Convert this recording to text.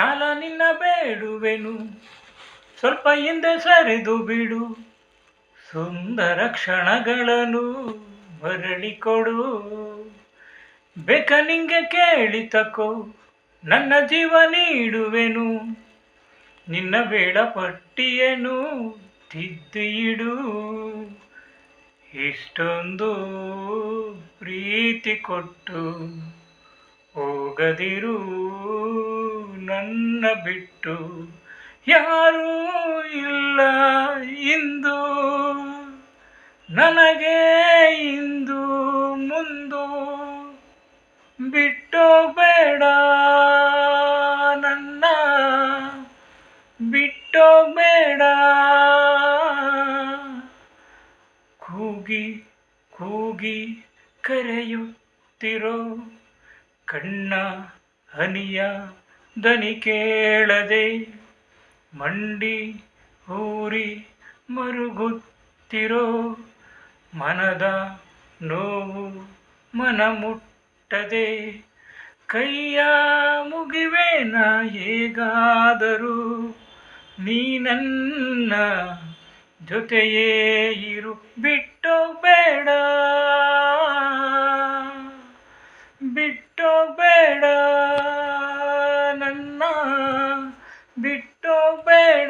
ಕಾಲ ನಿನ್ನ ಬೇಡುವೆನು. ಸ್ವಲ್ಪ ಹಿಂದೆ ಸರಿದು ಬಿಡು. ಸುಂದರ ಕ್ಷಣಗಳನ್ನು ಮರಳಿ ಕೊಡು. ಬೇಕ ನಿಂಗೆ ಕೇಳಿ ತಕೋ. ನನ್ನ ಜೀವ ನೀಡುವೆನು. ನಿನ್ನ ವೇಳಪಟ್ಟಿಯನ್ನು ತಿದ್ದಿಡು ಇಷ್ಟೊಂದು ಪ್ರೀತಿ ಕೊಟ್ಟು ಹೋಗದಿರು. ನನ್ನ ಬಿಟ್ಟು ಯಾರೂ ಇಲ್ಲ ಇಂದು. ನನಗೆ ಇಂದು ಮುಂದು ಬಿಟ್ಟು ಬೇಡ ನನ್ನ. ಬಿಟ್ಟು ಬೇಡ. ಕೂಗಿ ಕೂಗಿ ಕರೆಯುತ್ತಿರೋ ಕಣ್ಣ ಹನಿಯ ದನಿ ಕೇಳದೆ ಮಂಡಿ ಊರಿ ಮರುಗುತ್ತಿರೋ ಮನದ ನೋವು ಮನ ಮುಟ್ಟದೆ. ಕೈಯ ಮುಗಿವೇನ ಹೇಗಾದರೂ ನೀ ನನ್ನ ಜೊತೆಯೇ ಇರು, ಬಿಟ್ಟು ಬೇಡ ಬಿಟ್ಟು ಬೇಡ. Bây